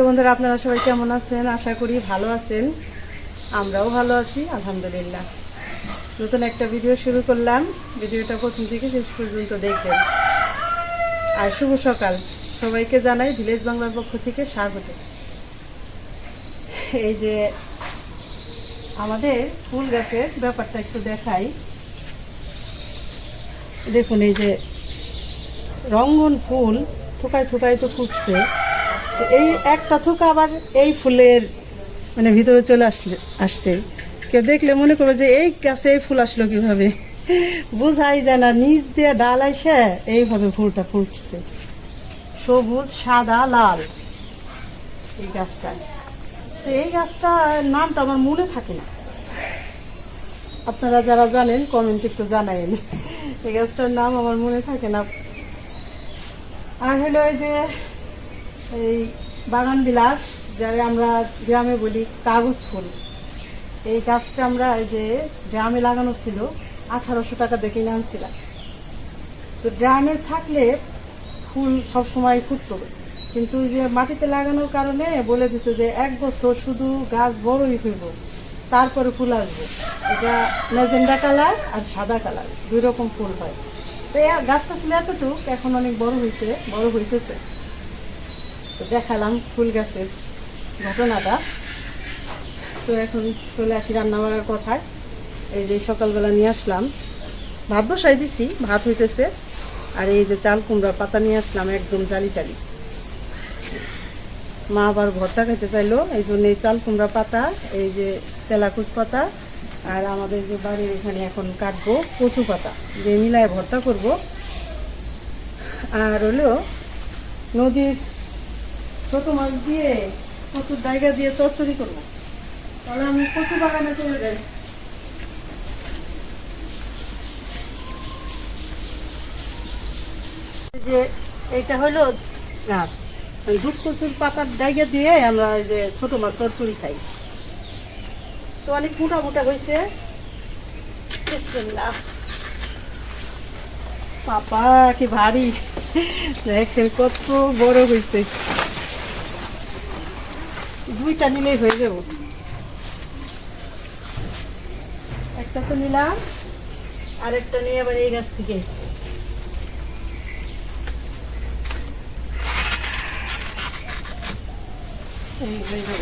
তো বন্ধুরা, আপনারা সবাই কেমন আছেন? আশা করি ভালো আছেন। আমরাও ভালো আছি, আলহামদুলিল্লাহ। নতুন একটা ভিডিও শুরু করলাম। ভিডিওটা প্রথম থেকে শেষ পর্যন্ত দেখবেন। আর শুভ সকাল। সবাইকে জানাই ভিলেজ বাংলার পক্ষ থেকে স্বাগত। এই যে আমাদের ফুল গাছের ব্যাপারটা একটু দেখাই। দেখুন, এই যে রঙ্গন ফুল থোকায় থোকায় তো ফুটছে। এই একটা থোকা আবার এই ফুলের মানে ভিতরে চলে আসলে, আসছে। কেউ দেখলে মনে করবে যে এই গাছে এই ফুল আসলো কীভাবে? বোঝাই যায় না, নিচ দিয়ে ডাল আইসে, এইভাবে ফুলটা ফুটছে। সবুজ, সাদা, লাল এই গাছটা তো এই গাছটার নামটা আমার মনে থাকে না। আপনারা যারা জানেন কমেন্ট একটু জানাইন এই গাছটার নাম আমার মনে থাকে না। আর হলো এই যে এই বাগান বিলাস, যারা আমরা গ্রামে বলি কাগজ ফুল। এই গাছটা আমরা এই যে গ্রামে লাগানো ছিল, আঠারোশো টাকা দিয়ে কিনে তো গ্রামে থাকলে ফুল সব সময় ফুটতো। কিন্তু যে মাটিতে লাগানোর কারণে বলে দিছে যে এক বছর শুধু গাছ বড়ই হইব, তারপরে ফুল আসবে। এটা লেজেন্ডা কালার আর সাদা কালার, দুই রকম ফুল হয়। তো গাছটা ছিল এতটুক, এখন অনেক বড় হয়েছে বড় হইতেছে। দেখালাম ফুল গাছের ঘটনাটা। তো এখন চলে আসি রান্না বান্নার কথায়। এই যে সকালবেলা নিয়ে আসলাম। ভাত বসাই দিছি, ভাত হইতেছে। আর এই যে চাল কুমড়া পাতা নিয়ে আসলাম, একদম জালি জালি। মা আবার ভর্তা খেতে চাইলো, এই জন্য এই চাল কুমড়া পাতা, এই যে তেলাকুচ পাতা, আর আমাদের যে বাড়ির এখানে এখন কাটবো কচু পাতা। যে মিলায় ভর্তা করব। আর হলো নদীর ছোট মাছ দিয়ে কচুর জায়গা দিয়ে চচ্চড়ি করব। তাহলে আমি কচু বাগানে চলে যাই। যে এইটা হলো গাছ দুধ কচুর পাতার জায়গা দিয়ে আমরা যে ছোট মাছ চচ্চড়ি খাই। তো অনেক মোটা মোটা হয়েছে। পাপা কি ভারী। দেখেন কত বড় হয়েছে। দুইটা নিলেই হয়ে যাব। একটা তো নিলাম আর একটা নিয়ে আবার এই গাছ থেকে। এই হয়ে যাব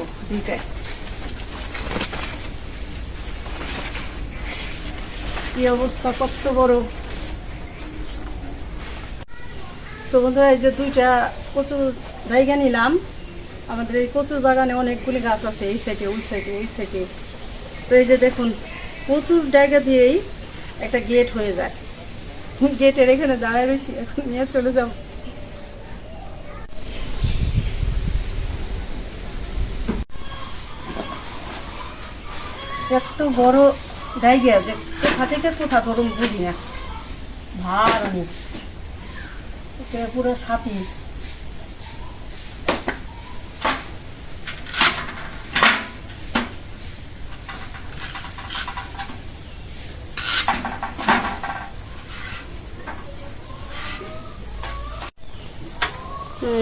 কি অবস্থা, কত বড়? তো বন্ধুরা, এই যে দুইটা কচুর জায়গা নিলাম। আমাদের এই কচুর বাগানে অনেকগুলি গাছ আছে, এই সাইডে, ওই সাইডে, এই সাইডে। তো এই যে দেখুন, প্রচুর জায়গা দিয়েই একটা গেট হয়ে যায়। গেটের এখানে দাঁড়ায় রয়েছি, এখন নিয়ে চলে যাও এত বড় জায়গা যে কোথা থেকে কোথা গরম, বুঝি না। ভার অনেক। পুরো ছাপি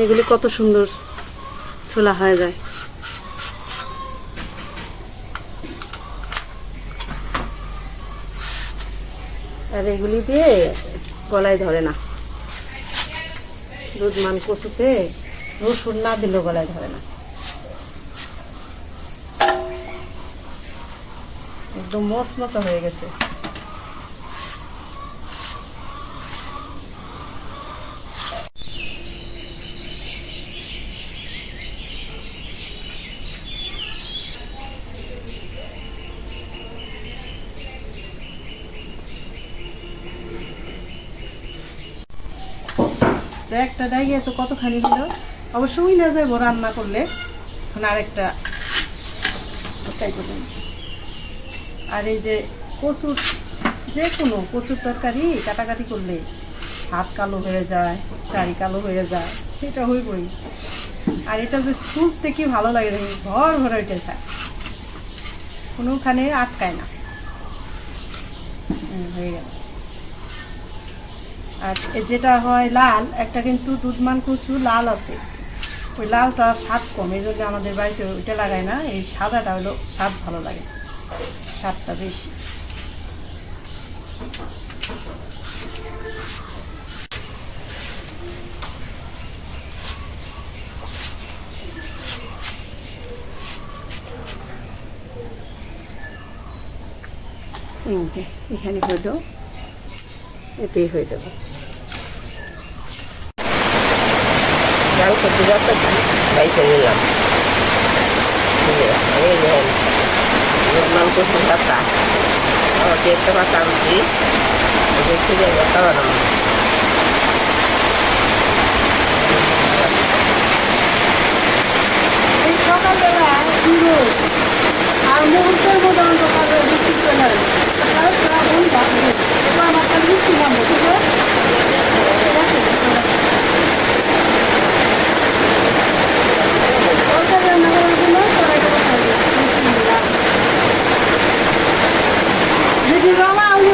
এগুলি কত সুন্দর ছোলা হয়ে যায়। আর এগুলি দিয়ে গলায় ধরে না। দুধ মান কচুতে রসুন না দিলেও গলায় ধরে না। একদম মশমশা হয়ে গেছে। একটা ডাইগে তো কতখানি হলো অবশ্যই না যাব রান্না করলে। এখন আরেকটা ওটাই করবেন আর এই যে কচুর যে কোনো কচুর তরকারি কাটাকাটি করলে হাত কালো হয়ে যায়, চারি কালো হয়ে যায়, সেটা হইবই। আর এটা যে শুনতে কি ভালো লাগে দেখি, ঘর ঘরে উঠে যায় কোনোখানে আটকায় না। হয়ে গেল। আর যেটা হয় লাল, একটা কিন্তু দুধমান কচু লাল আছে। ওই লালটা স্বাদ কম, এই জন্য আমাদের বাড়িতে ওইটা লাগায় না, এই সাদাটা হলো স্বাদ ভালো লাগে, স্বাদটা বেশি। এখানে হলো, এতেই হয়ে যাবে। ডাল করতে যাচ্ছে বাইকে নিলাম। এই দেখেন নাম করছি ভাতা আমার একটা ভাতা আনছি দেখছি যে ভাতা বানাবো এই সকালবেলা আর মুহূর্তের মধ্যে অন্ধকার বৃষ্টি চলে বাঁচবে। এবার আমার বৃষ্টি নামবে ঠিক আছে ঠিক আছে, চলে আসবে। তরকারি রান্না করার জন্য কড়াইটা বসাবে বিসমিল্লাহ। দেখি বাবা ওই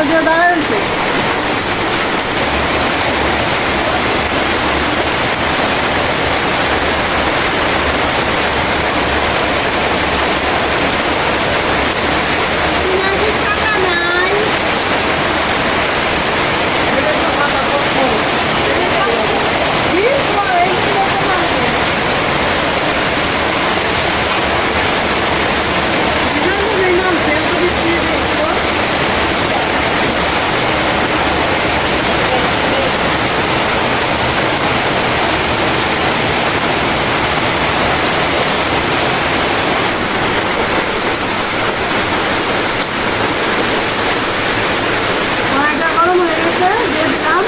যে ছোট মতো যে দাঁড়ায় রয়েছে নাকি টাকা নাই কি করে এই কি করতে পারবে জানো যে নাম সেল করে দিয়ে দেখো কড়াইটা গরম হয়ে গেছে দিয়ে দিলাম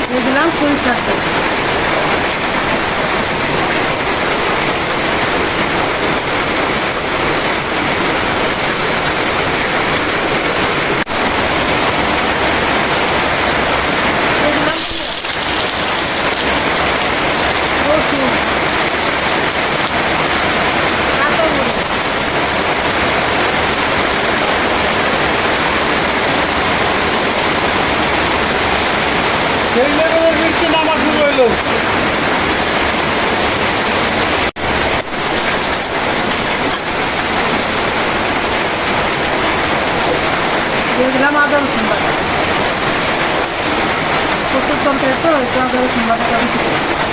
দিয়ে দিলাম সরিষার তেল দিয়ে দিলাম রসুন কাঁচামরিচ সেই লেভেলের বৃষ্টি নামা শুরু হইল দিয়ে দিলাম আদা রসুন বাটা প্রচুর তরকারি তো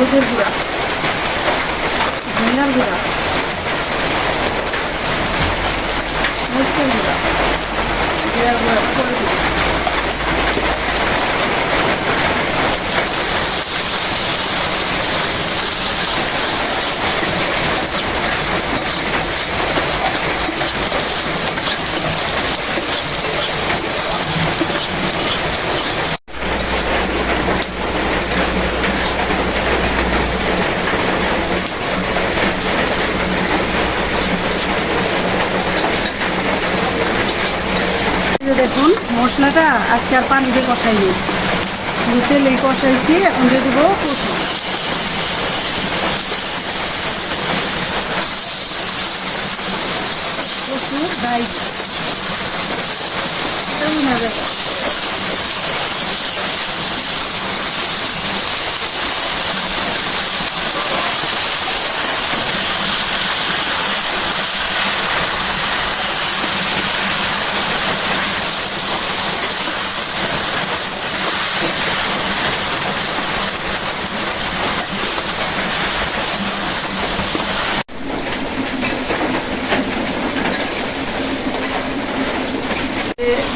হলুদের গুঁড়া। ধনিয়ার গুঁড়া। মরিচের গুঁড়া। জিরার গুঁড়া। দেখুন, মশলাটা আজকে আর পানি দিয়ে কষাইনি। তেল এই কষাইছি, এখন দিয়ে দেবো কচু। কচু কেমন হবে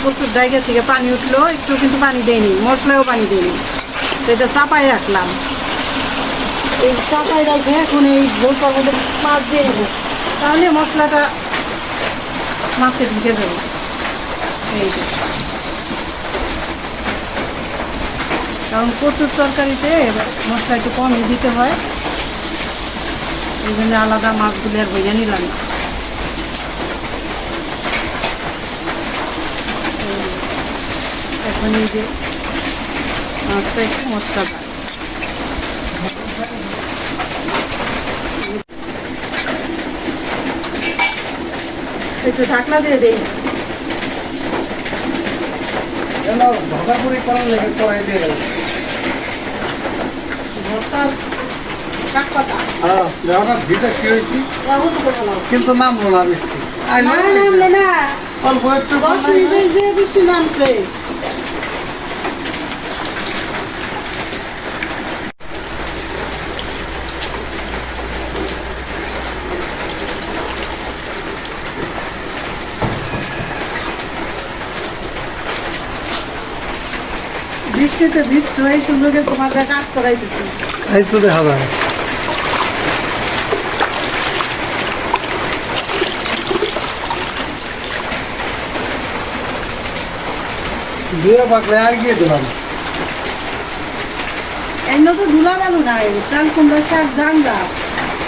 প্রচুর জায়গা থেকে পানি উঠল, একটু কিন্তু পানি দেয়নি মশলাও পানি দেয়নি। তো এটা চাপাই রাখলাম। এই চাপাই রাখে এখন এই ঝোলটার মধ্যে মাছ দিয়ে দেবো তাহলে মশলাটা মাছে ঢুকে যাবে। এই যে। কারণ প্রচুর তরকারিতে মশলা একটু কমই দিতে হয়। এই জন্য আলাদা মাছগুলি আর ভেজে নিলাম না। এখন যে মাছটা একটু মশলা দেয় একটু ঢাকনা দিয়ে দেই। এলো করার লেগে করাই দিয়ে শাক পাতা। হ্যাঁ দেওয়াটা কিন্তু নামলো না অল্প একটু বৃষ্টি নামছে। বৃষ্টিতে ভিজছো এই সুযোগে তোমাকে কাজ করাইতেছি। এই তো দেখা যায়। দিয়ে পাকলে আর গিয়ে দিলাম। এমন তো ধুলা বালু নাই চাল কুমড়া শাক জাঙ্গা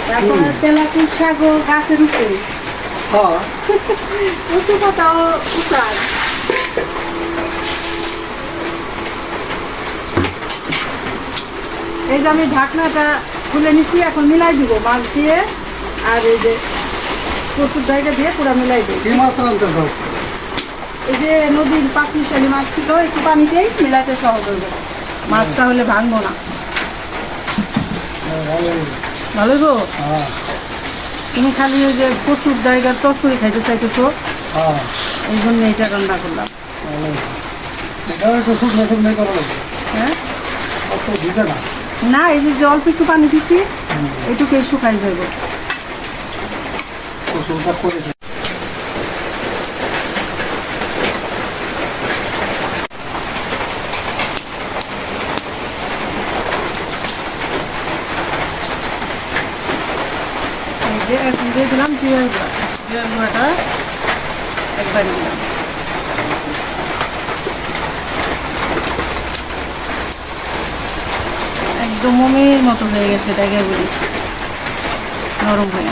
তারপরে তেলাকুর শাকও গাছের উপরে। হ্যাঁ। পাতাও এই যে আমি ঢাকনাটা খুলে নিছি এখন মিলাই দিব মাছ দিয়ে। আর এই যে কচুর জায়গা দিয়ে পুরো মিলাই দিই মাছ এই যে নদীর পাঁচ মিশালি মাছ ছিল একটু পানিতেই মিলাতে সহজ হইবে মাছটা হলে ভাঙবো না। ভালো গো হ্যাঁ। তুমি খালি ওই যে কচুর জায়গার চচড়ি খাইতে চাইতেছো হ্যাঁ। এই জন্য এটা রান্না করলাম। হ্যাঁ? না এই যে অল্প একটু পানি দিছি এটুকুই শুকাই যাবে এই যে এখন দিয়ে দিলাম জিরার গুঁড়া। জিরার গুঁড়াটা একবার দিলাম। একদম মমের মতো হয়ে গেছে টাইগার বলি। নরম হয়ে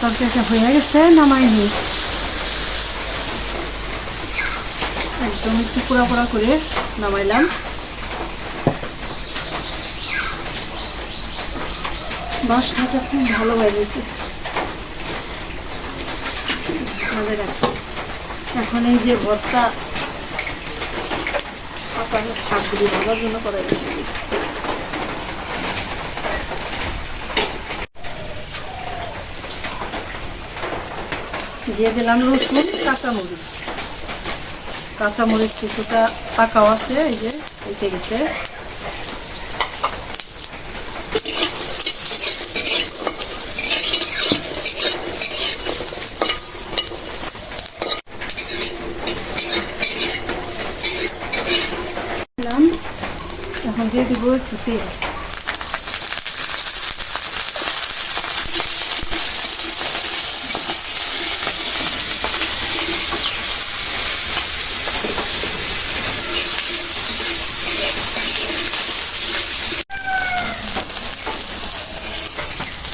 তরকারিটা হয়ে গেছে নামাইনি একদম একটু পোড়া পোড়া করে নামাইলাম। বাসনাটা খুব ভালো হয়ে গেছে। এখন এই যে ভর্তা পাতার শাকগুলি জন্য করা গেছে দিয়ে দিলাম রসুন, কাঁচামরিচ। কাঁচামরিচ কিছুটা পাকাও আছে, এই যে, উঠে গেছে দিলাম। এখন দিয়ে দিব একটু তেল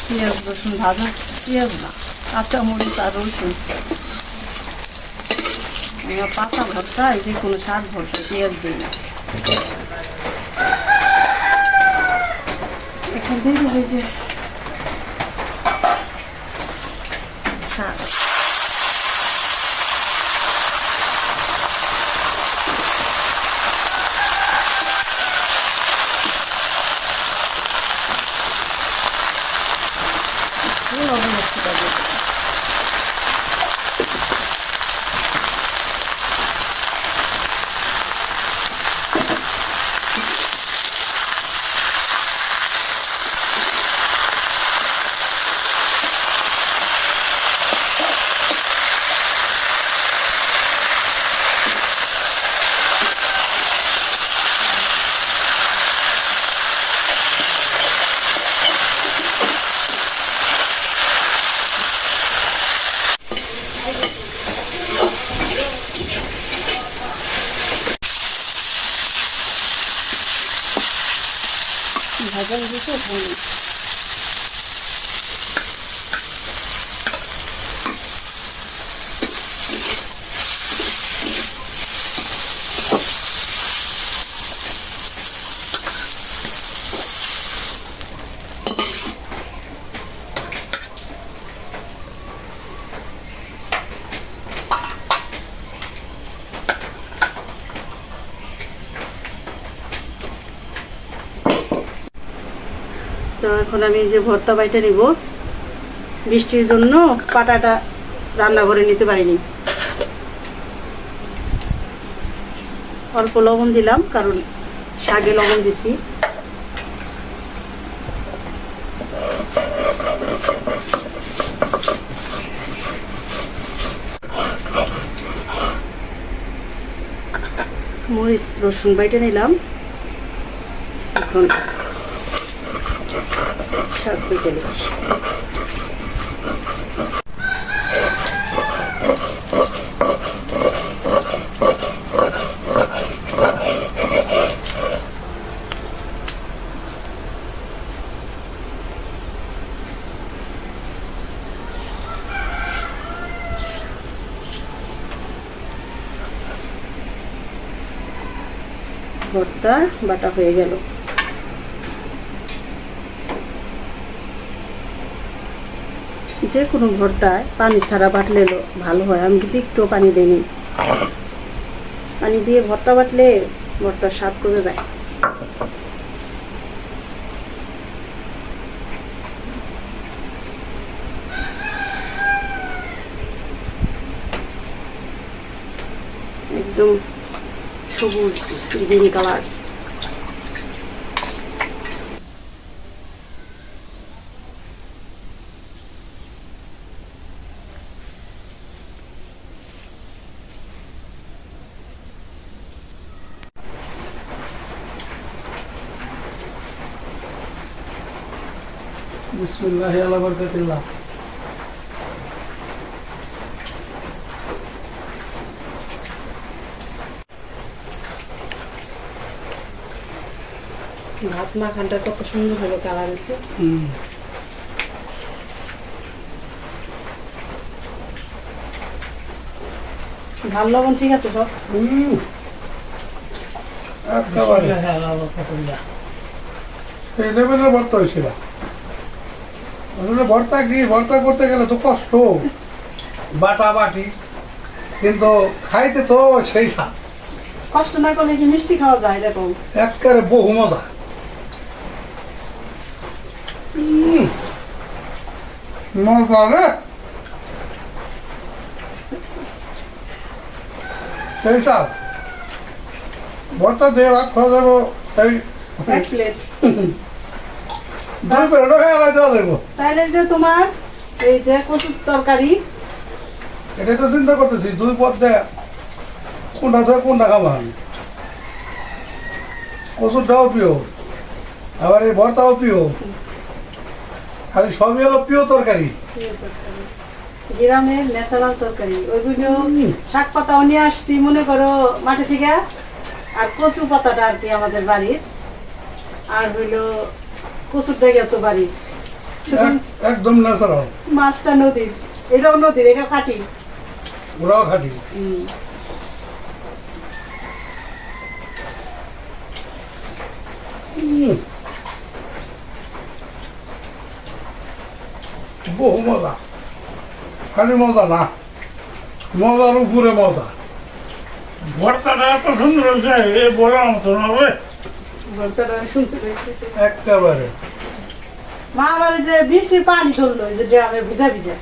পেঁয়াজ রসুন ভাজা পেঁয়াজ না কাঁচা মরিচ আর রসুন আমরা পাতা ভর্তা এই যে কোনো শাক ভর্তা পেঁয়াজ দিই না এখান থেকে ওই যে শাক লবণ এখন আমি যে ভর্তা বাইটা নিব। বৃষ্টির জন্য পাটাটা রান্না করে নিতে পারিনি। অল্প লবণ দিলাম, কারণ শাকে লবণ দিছি। মরিচ, রসুন বাইটে নিলাম। এখন নিলাম ভর্তা বাটা হয়ে গেল। যে কোনো ভর্তায় পানি ছাড়া বাটলে ভালো হয়। আমি কিন্তু একটু পানি দিইনি। পানি দিয়ে ভর্তা বাটলে ভর্তার স্বাদ করে দেয় একদম সবুজ গ্রিন কালার বিসমুল্লাহ আলা বরকাতিল্লাহ ভাত মাখানটা কত সুন্দর হলো কালার হুম। ঝাল লবণ ঠিক আছে সব? হুম। একেবারে। এই লেভেলের ভর্তা হয়েছিল। আসলে ভর্তা কি? ভর্তা করতে গেলে তো কষ্ট। বাটা বাটি কিন্তু খাইতে তো সেই স্বাদ। কষ্ট না করলে কি মিষ্টি খাওয়া যায় এরকম? একেবারে বহু মজা। মজা রে। সেই স্বাদ। ভর্তা দিয়ে ভাত খাওয়া যাব এক প্লেট দুই দেওয়া তাহলে যে তোমার এই যে কচুর তরকারি এটাই তো চিন্তা করতেছি দুই পদ দেয় কোনটা ধরে কোনটা খাবার কচুরটাও প্রিয় আবার এই ভর্তাও প্রিয় খালি সবই হলো প্রিয় তরকারি। গ্রামের ন্যাচারাল তরকারি ওইগুলো শাক পাতাও নিয়ে আসছি মনে করো মাঠে থেকে আর কচু পাতাটা আর কি আমাদের বাড়ির আর হইল কচুর ডেগে তো বাড়ির শুধু এক- একদম ন্যাচারাল। মাছটা নদীর এটাও নদীর এটাও কাটি ওরাও খাটি। বহু মজা। খালি মজা না। মজার উপরে মজা। ভর্তাটা এত সুন্দর হয়েছে এ বলার মতো না রে ভর্তাটা শুনতে পেয়েছি একেবারে। মা আবার যে বৃষ্টির পানি ধরলো যে ড্রামে ভিজা ভিজা।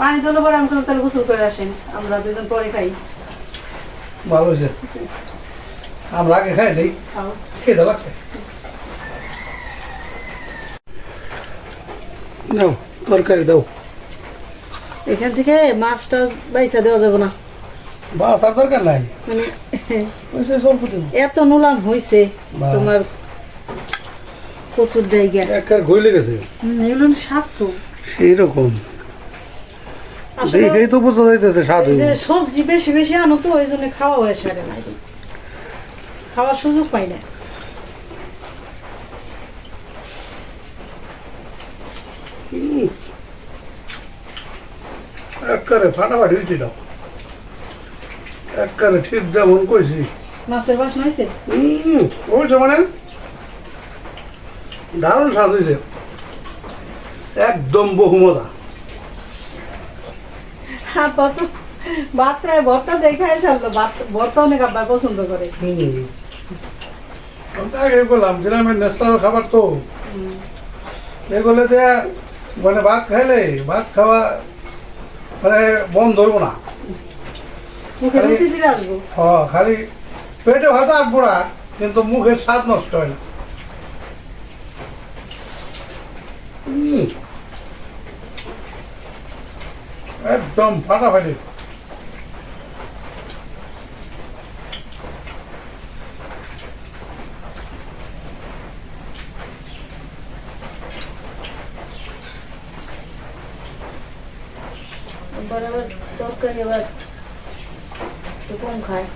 পানি ধরলো পরে আমি তাহলে গোসল করে আসেন আমরা দুজন পরে খাই। ভালো হয়েছে। আমরা আগে খাই নেই। খেতে লাগছে। দাও তরকারি দাও। এখান থেকে মাছটা বাইসা দেওয়া যাবে না। বাস আর দরকার নাই? মানে এত তোমার প্রচুর জায়গা। একের ঘইলে গেছে এগুলো স্বাদ তো। এইরকম আসলে দেখেই তো বোঝা যাইতেছে স্বাদ যে সবজি বেশি বেশি আনো তো ওই জন্য খাওয়া হয়ে সারে না। খাওয়ার সুযোগ পাই না। একবারে ফাটাফাটি হয়েছিল একবারে ঠিক যেমন কইছি। মাছের বাসনা হয়েছে হুম ওইছে মানে? দারুণ স্বাদ হয়েছে একদম বহুমতা হ্যাঁ বাচ্চায় ভর্তা দেখে সারলো ভর্তা অনেক আব্বা পছন্দ করে। আগে বললাম গ্রামের ন্যাশনাল খাবার তো। এগুলোতে মানে ভাত খাইলে ভাত খাওয়া মানে বন্ধ হইব না মুখে আরে- রুচি ফিরে আসব হ খালি পেটে হয়তো আর পোড়া কিন্তু মুখের স্বাদ নষ্ট হয় না। একদম ফাটাফাটি। এবার আবার তরকারি এবার একটু কম খায়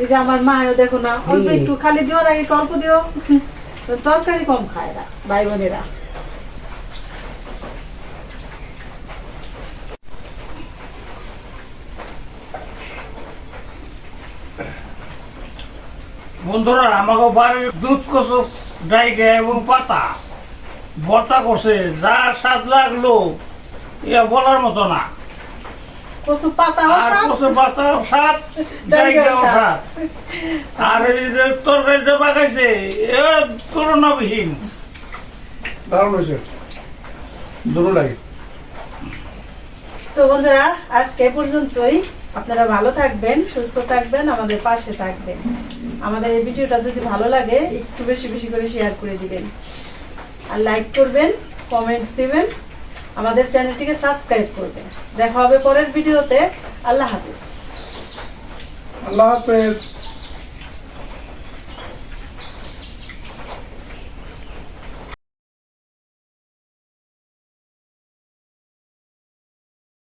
এই যে আমার মাও দেখো না অল্প একটু খালি দিও আগে অল্প দিও তরকারি কম খায় এরা ভাই বোনেরা বন্ধুরা আমাকে বাড়ির দুধ কচু ডাইকে এবং পাতা। ভর্তা করছে যা স্বাদ লাগল। ইয়া বলার মতো না। কচু পাতা আর কচু পাতা স্বাদ ডাইকেও স্বাদ। আর এই যে তরকারিটা পাকাইছে এ তুলনাবিহীন দারুণ হয়েছে। দুটো লাগে। তো বন্ধুরা আজকে এ পর্যন্তই। আপনারা ভালো থাকবেন সুস্থ থাকবেন আমাদের পাশে থাকবেন। আমাদের এই ভিডিওটা যদি ভালো লাগে একটু বেশি বেশি করে শেয়ার করে দিবেন। আর লাইক করবেন কমেন্ট দিবেন। আমাদের চ্যানেলটিকে সাবস্ক্রাইব করবেন। দেখা হবে পরের ভিডিওতে। আল্লাহ হাফিজ। আল্লাহ হাফেজ।